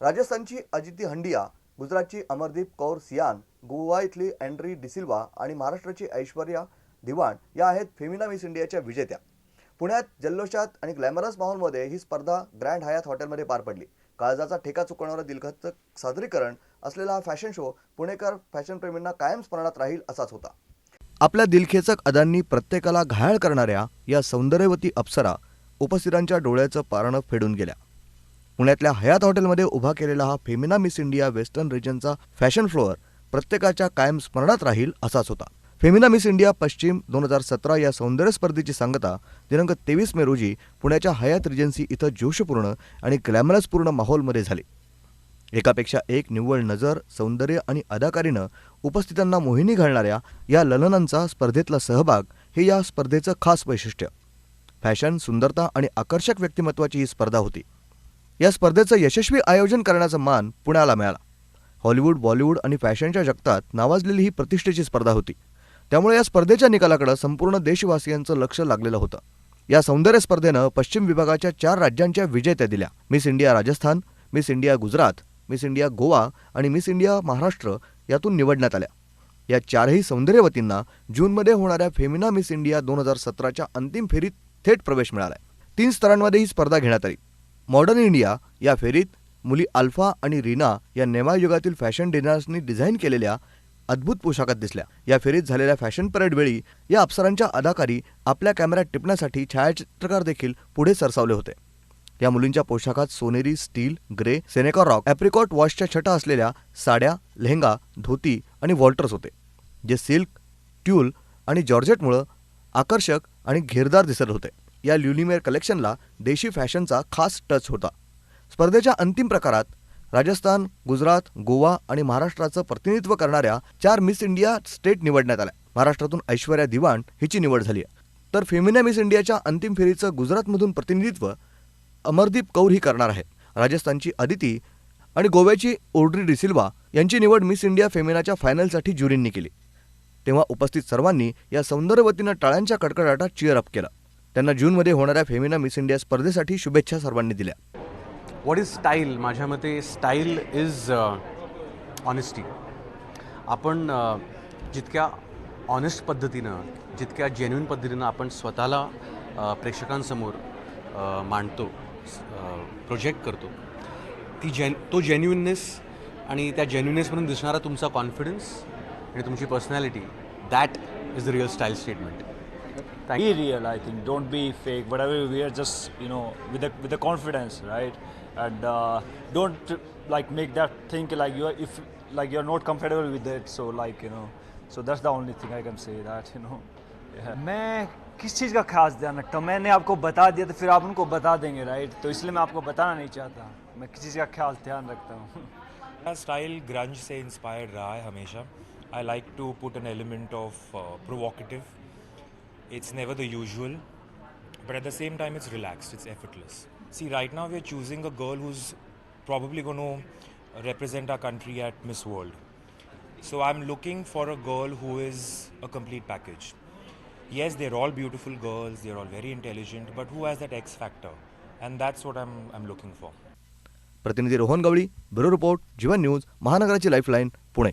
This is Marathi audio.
राजस्थानची अजिती हंडिया गुजरातची अमरदीप कौर सियान गोवा इथली अँड्री डिसिल्वा आणि महाराष्ट्राची ऐश्वर्या दिवाण या आहेत फेमिना मिस इंडियाच्या विजेत्या. पुण्यात जल्लोषात आणि ग्लॅमरस माहोलमध्ये ही स्पर्धा ग्रँड हयात हॉटेलमध्ये पार पडली. काळजाचा ठेका चुकवणारं दिलखत सादरीकरण असलेला हा फॅशन शो पुणेकर फॅशनप्रेमींना कायम स्मरणात राहील असाच होता. आपल्या दिलखेचक अदांनी प्रत्येकाला घायाळ करणाऱ्या या सौंदर्यवती अप्सरा उपस्थितांच्या डोळ्याचं पारणं फेडून गेल्या. पुण्यातल्या हयात हॉटेलमध्ये उभा केलेला हा फेमिना मिस इंडिया वेस्टर्न रिजनचा फॅशन फ्लोअर प्रत्येकाच्या कायम स्मरणात राहील असाच होता. फेमिना मिस इंडिया पश्चिम दोन हजार सतरा या सौंदर्य स्पर्धेची सांगता दिनांक तेवीस मे रोजी पुण्याच्या हयात रिजन्सी इथं जोशपूर्ण आणि ग्लॅमरसपूर्ण माहोलमध्ये झाली. एकापेक्षा एक निव्वळ नजर सौंदर्य आणि अदाकारीनं उपस्थितांना मोहिनी घालणाऱ्या या ललनांचा स्पर्धेतला सहभाग हे या स्पर्धेचं खास वैशिष्ट्य. फॅशन सुंदरता आणि आकर्षक व्यक्तिमत्वाची ही स्पर्धा होती. या स्पर्धेचं यशस्वी आयोजन करण्याचा मान पुण्याला मिळाला. हॉलिवूड बॉलिवूड आणि फॅशनच्या जगतात नावाजलेली ही प्रतिष्ठेची स्पर्धा होती. त्यामुळे या स्पर्धेच्या निकालाकडे संपूर्ण देशवासियांचं लक्ष लागलेलं होतं. या सौंदर्य स्पर्धेनं पश्चिम विभागाच्या चार राज्यांच्या विजेत्या दिल्या. Miss India Rajasthan miss India Gujarat miss India Goa आणि मिस इंडिया महाराष्ट्र यातून निवडण्यात आल्या. या चारही सौंदर्यवतींना जूनमध्ये होणाऱ्या फेमिना मिस इंडिया दोन हजार सतराच्या अंतिम फेरीत थेट प्रवेश मिळाला तीन स्तरांमध्ये ही स्पर्धा घेण्यात आली. मॉडर्न इंडिया या फेरीत मुली अल्फा आणि रीना या नेमायुगातील फॅशन डिझायनर्सनी डिझाईन केलेल्या अद्भुत पोशाखात दिसल्या. या फेरीत झालेल्या फॅशन परेडवेळी या अप्सरांच्या अदाकारी आपल्या कॅमेऱ्यात टिपण्यासाठी छायाचित्रकार देखील पुढे सरसावले होते. या मुलींच्या पोशाखात सोनेरी steel grey Seneca rock apricot वॉशच्या छटा असलेल्या साड्या लेहंगा धोती आणि वॉल्टर्स होते जे सिल्क ट्यूल आणि जॉर्जेटमुळं आकर्षक आणि घेरदार दिसत होते. या ल्युलिमेर कलेक्शनला देशी फॅशनचा खास टच होता. स्पर्धेच्या अंतिम प्रकारात राजस्थान गुजरात गोवा आणि महाराष्ट्राचं प्रतिनिधित्व करणाऱ्या चार मिस इंडिया स्टेट निवडण्यात आल्या. महाराष्ट्रातून ऐश्वर्या दिवाण हिची निवड झाली आहे. तर फेमिना मिस इंडियाच्या अंतिम फेरीचं गुजरातमधून प्रतिनिधित्व अमरदीप कौर ही करणार आहे. राजस्थानची अदिती आणि गोव्याची ओड्री डिसिल्वा यांची निवड मिस इंडिया फेमिनाच्या फायनलसाठी ज्युरींनी केली. तेव्हा उपस्थित सर्वांनी या सौंदर्यवतीनं टाळ्यांच्या कडकडाटात चिअर अप केलं. त्यांना जूनमध्ये होणाऱ्या फेमिना मिस इंडिया स्पर्धेसाठी शुभेच्छा सर्वांनी दिल्या. व्हॉट इज स्टाईल माझ्या मते स्टाईल इज ऑनेस्टी आपण uh, जितक्या ऑनेस्ट पद्धतीनं जितक्या जेन्युन पद्धतीनं आपण स्वतःला uh, प्रेक्षकांसमोर uh, मांडतो प्रोजेक्ट करतो ती जेन तो जेन्युननेस आणि त्या जेन्युननेसमधून दिसणारा तुमचा कॉन्फिडन्स आणि तुमची personality that is the real style statement thank be real i think don't be fake whatever you wear just you know with the with the confidence right and uh, don't like make that think like you are if like you're not comfortable with it so like you know so that's the only thing i can say that you know yeah. मैं किस चीज़ का खास ध्यान रखता हूँ मैंने आपको बता दिया तो फिर आप उनको बता देंगे राइट तो इसलिए मैं आपको बताना नहीं चाहता मैं किसी चीज़ का खास ध्यान रखता हूँ मेरा स्टाइल ग्रंज से इंस्पायर्ड रहा है हमेशा I like to put an element of provocative It's never the usual, but at the same time, it's relaxed, it's effortless. See, right now, we're choosing a girl who's probably going to represent our country at Miss World. So I'm looking for a girl who is a complete package. Yes, they're all beautiful girls, they're all very intelligent, but who has that X factor? And that's what I'm, I'm looking for. प्रतिनिधी Rohan Gawali bureau report Jeevan news महानगराची lifeline Pune